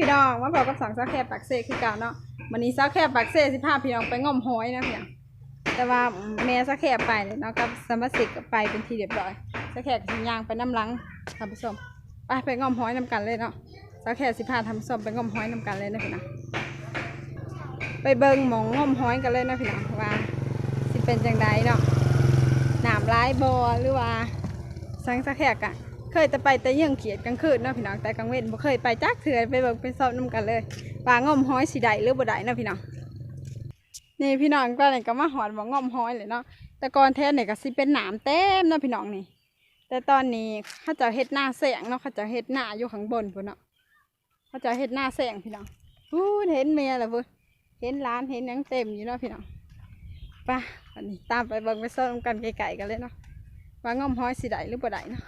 พี่น้องมาพบกับสองสาวแคบปากเซ่คือเก่าเนาะวันนี้สาวแคบปากเซ่สิพาพี่น้องไปงอมห้อยนะพี่น้องแต่ว่าแม่สาวแคบไปเนาะกับสมาชิกไปเป็นทีเรียบร้อยสาวแคบสิย่างไปน้ำลังท่านผู้ชมไปไปงอมห้อยนำกันเลยเนาะสาวแคบสิพาท่านผู้ชมไปงอมห้อยนำกันเลยนะพี่น้องไปเบิ่งหมองงอมห้อยกันเลยนะพี่น้องว่าสิเป็นจังไดเนาะหน้ำร้ายบอหรือว่าสังสาแคบอะ เคยแต่ไปแต่ยังเขียดกลางคืนเนาะพี่น้องแต่กลางเว้นบ่เคยไปจักเถื่อไปเบิ่งไปสอบน้ำกันเลยปลางอมห้อยสีใดหรือบ่ได้เนาะพี่น้องนี่พี่น้องก็นี่ก็มาหอดบ่งอมห้อยเลยเนาะแต่ก่อนแท้นี่ยก็สิเป็นหนามเต็มเนาะพี่น้องนี่ แต่ตอนนี้เขาจะเฮ็ดหน้าแสงเนาะเขาจะเฮ็ดหน้าอยู่ข้างบนพุ่นเนาะเขาจะเฮ็ดหน้าแสงพี่น้องพูดเห็นเมียแล้วพุ่นเห็นร้านเห็นยังเต็มอยู่เนาะพี่น้องไปอันนี้ตามไปเบิ่งไปสอบน้ำกันไกลๆกันเลยเนาะว่างอมห้อยสีใดหรือบ่ได้เนาะ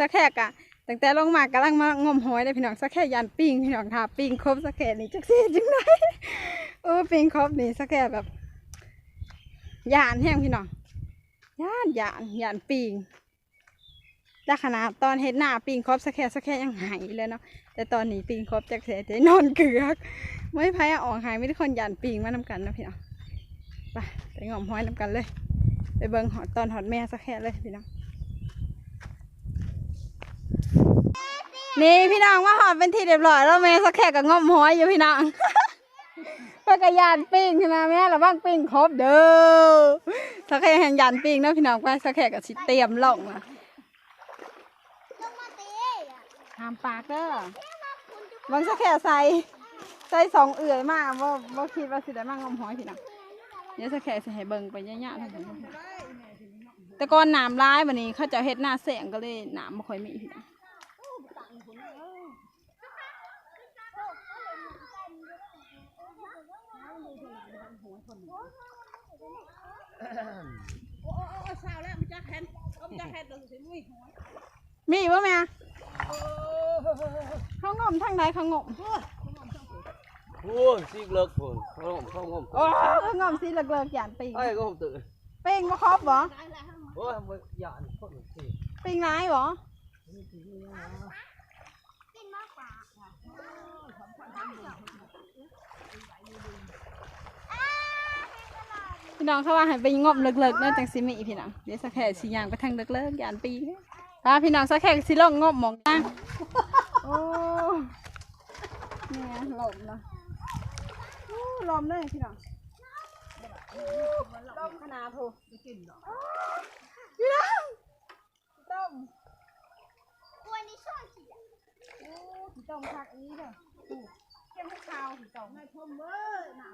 สักแค่กะตั้งแต่ลงมากำลังมางมหอยเลยพี่น้องสักแค่ยันปิ้งพี่น้องค่ะปิ้งครบสักแค่นี่จักซี่จังไดเออปิ้งครบนี่สักแค่แบบยานแห้งพี่น้องยานยานยานปิ้งแต่ขนาดตอนเฮ็ดหน้าปิ้งครบสักแค่สักแค่ยังหายเลยเนาะแต่ตอนนี้ปิ้งครบจักเสียใจนอนเกือกไม่พายออกหายไม่ได้คนยานปิ้งมานำกันนะพี่น้องไปไปงมหอยนำกันเลย ไปเบิ่งหอดตอนหอดแม่สักแค่เลยพี่น้อง นี่พี่น้องมาหอดเป็นทีเรียบร้อยแล้วแม่สักแค่กับงอมหอยอยู่พี่น้องเพื่อกระยานปิ้งใช่ไหมแม่ระวังปิ้งครบเด้อสักแค่แห่งยานปิ้งนะพี่น้องไปสักแค่กับสิเตรียมลงนะห้ามปากเด้อบางสักแค่ใส่ใส่สองเอื่อยมากว่าว่าคิดว่าสิได้มากงอมหอยพี่น้องเดี๋ยวสักแค่สิให้เบิ่งไปเยอะๆทั้งหมดแต่ก่อนน้ำร้ายวันนี้เขาจะเฮ็ดหน้าแสงก็เลยน้ำไม่ค่อยมีพี่น้อง มีป่ะแม่เขางมทางใดเขางมพูนซีกเลิกพูนเข้าผมเข้าผมโอ้เขางมสิเลิกเลิกๆหยานปิงไอ้ก็ผมตื่นปิงมาครบบ่โอ้ยมันหยาดคนสิปิงร้ายบ่ พี่น้องเขาว่าให้ไปงมเลิกๆเนาะจังสิมีพี่น้องเดี๋ยวสักแค่สิย่างไปทางเลิกๆหยานปิงพาพี่น้องสักแค่สิลงงมหมองนะโอ้เนี่ยลมเนาะโอ้ลมเลยพี่น้องต้มขนาดถูกกินดอกพี่น้องต้มโอ้ที่ต้มผักอันนี้เด้อถูกเข้มข้าวที่ต้มให้พ่มเว้ยหนั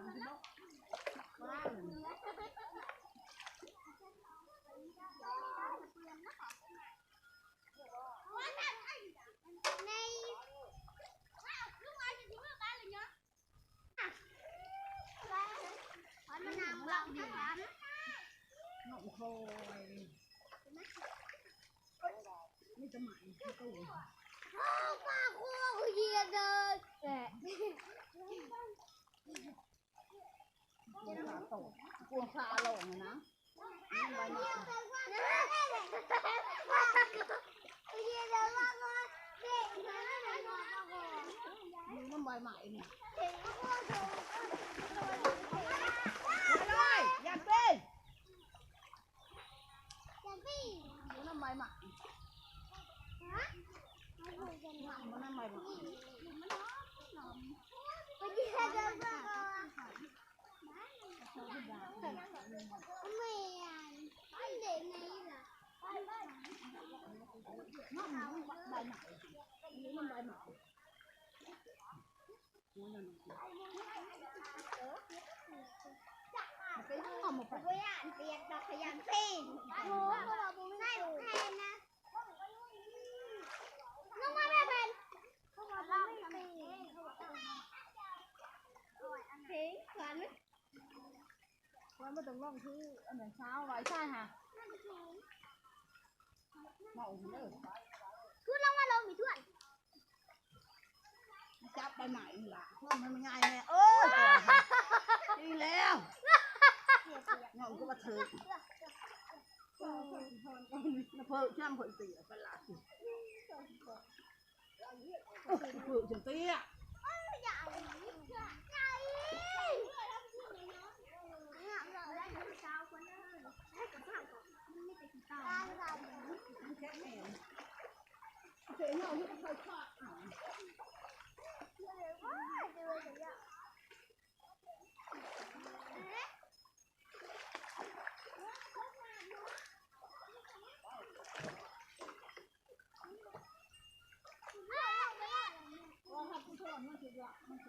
งที่บอก ว้าวกลัวขาหลงนะนี่น้ำใบใหม่เนี่ยอยากเป็นมีน้ำใบใหม่มันน้ำใบใหม่ เป็นหอมหมดไป Với bạn việc đọc thời gian phim Bố có bảo bố ngay bố khen nè Nó ngoài mẹ bên Không có bố mấy phim Rồi ăn thế Khoan ấy วันมาต้องลองคืออันไหนเช้าไว้ใช่ฮะเมาเด้อ จับใบใหม่นี่ล่ะเพราะมันไม่ง่ายแน่เออดีแล้วเงก็มาถือเพิ่มช่ำคนเสียไปละเพิ่มจนเตี้ย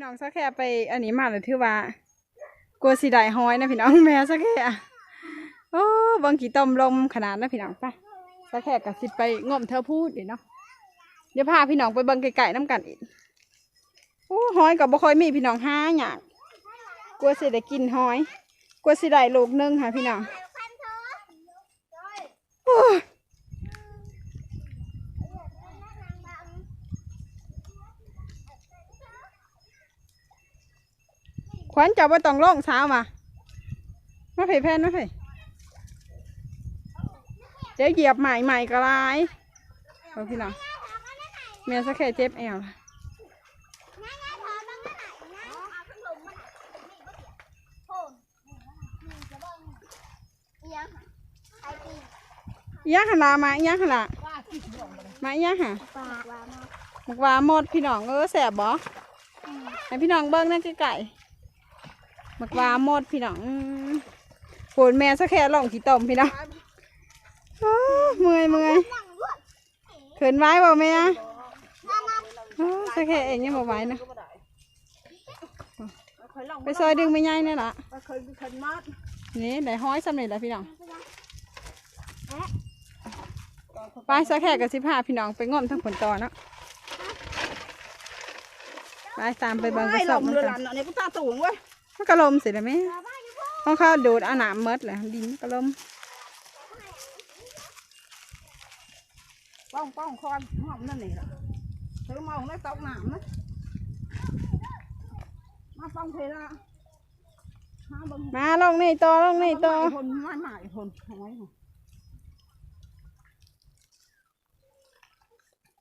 พี่น้องสักแค่ไปอันนี้มาเลยถือว่ากลัวสิได้ห้อยนะพี่น้องแม่สักแค่โอ้เบังกี่ต้มลมขนาดนะพี่น้องไปสักแค่กับสิไปงมเธอพูดดิเนาะเดี๋ยวพาพี่น้องไปเบิ่งไก่ๆน้ำกันอีกโอ้ห้อยกับบ่ค่อยมีพี่น้องห้าอย่างกลัวสิได้กินห้อยกลัวสิได้ลูกหนึงค่ะพี่น้อง พันเถอะ โอ้ย ขวัญจับว่าต้องล่องเช้ามามาเผยแพนมาเผยเดี๋ยวเหยียบใหม่ใหม่ก็ลายเอาพี่น้องเมียสักแค่เจ็บแอวล่ะง่ายง่ายพอต้องมาไหนนะเอาขนมมาไหนนี่ก็เสียโทษนี่จะบ้องเอียงไอตีอีหยังหันลามาอีหยังหันลามาอีหยังหะปากว่ามามักว่าหมดพี่น้องเออแสบบ่ให้พี่น้องเบิ้งนั่นไก่ มักว่าหมดพี่น้องโผนแม่สักแค่ลองขี้ต้มพี่น้องอ้าวเมื่อยเมื่อยเขินไว้บ่แม่มามาอ้าวสักแค่เองยังบ่ไหวนะไปซอยดึงไม่ใหญ่นี่ล่ะเคยเคยมัดนี่ได้ห้อยสำเร็จแล้วพี่น้องไปสักแค่กับสิพาพี่น้องไปง่อมทั้งผลต่อเนาะไปตามไปบิ่งไปสอบมันเรือกันนอันนี้ก็ตาสูงเว้ย มันกระลมสิได้ไหมของเขาดูดเอาหนามเมดเลยดินกระลมป้องป้องคอนหอมนั่นนี่ล่ะเธอมองได้ตกหนามนะมาป้องเพละหาบังมาลงนี่ต่อลงนี่ต่อคนไม่หมายคนหอย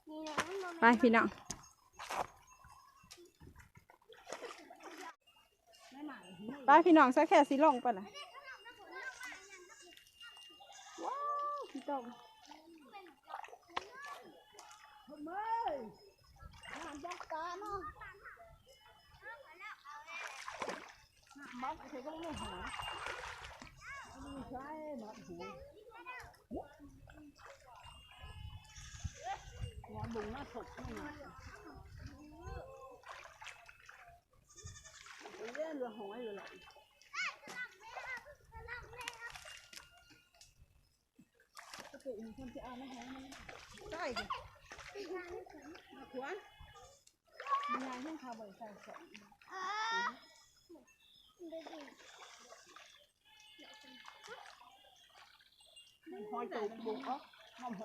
นี่นะไปพี่น้อง ไปพี่น้องสักแค่สิลงไปละว้าวพี่ตองจักกาเนาะบ้องเธอก็ไม่หาไม่ใช่หนักหูงอนบุงน่าสดไม่หนักเล่นเรือหอยเลยล่ะใช่ดิมา ขวานมีงานให้เขาบริษัทสองอ่าดูดิมันหอยตูบบุกเขาหอมหั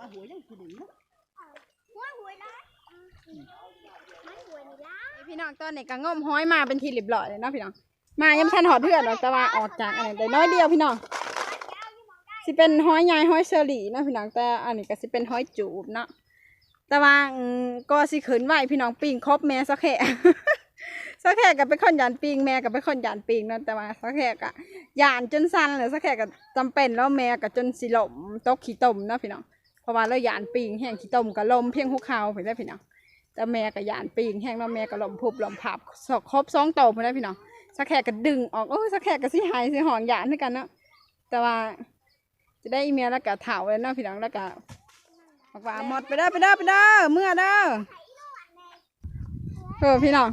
พี่น้องตอนนี้ก็ง่อมห้อยมาเป็นทีเรียบร้อยเลยเนาะพี่น้อง มายังทันหอดเถื่อนหรอกแต่ว่าออกจากอันนี้ได้น้อยเดียวพี่น้องสิเป็นห้อยใหญ่ห้อยเชอรี่นะพี่น้องแต่อันนี้ก็สิเป็นห้อยจูบเนาะแต่ว่าก็สิขืนไหวพี่น้องปิงครบแม่สักแค่สักแค่ก็เป็นคนหยานปิงแม่ก็เป็นคนหยานปิงเนาะแต่ว่าสักแค่ก็หยานจนสั้นเลยสักแค่ก็จำเป็นแล้วแม่ก็จนสิหลมตกขี้ต้มนะพี่น้องเพราะว่าเราหยานปิงแห้งขี้ต้มก็ลมเพียงหุกเขาไปได้พี่น้อง แต่แม่ก็หยานปิงแห้งแล้วแม่ก็ลมพุบลมพับสอกครบสองโตไปได้อพี่น้องสักแค่ก็ดึงออกโอ้ยสักแค่ก็สิหายสิหอนหยานด้วยกันเนาะแต่ว่าจะได้อีเมลแล้วก็เถาเลยเนาะพี่น้องแล้วก็บอกว่าหมดไปเด้อไปเด้อไปเด้อเมื่อเด้อเออพี่น้อง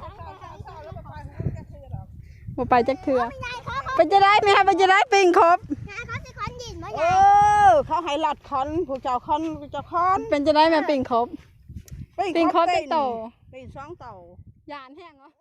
บ่ไปจักเถื่อไม่ได้เขาเขาไปจะได้ไหมคะไปจะได้ปิงครบงานเขาสิคอนยินบ่เอยังอเขาให้หลัดคอนผู้เจ้าคอนผู้เจ้าคอนเป็นจะได้ไหมปิงครบ ปิงครบจะโตปีสองเต่า ยานแห้งเหรอ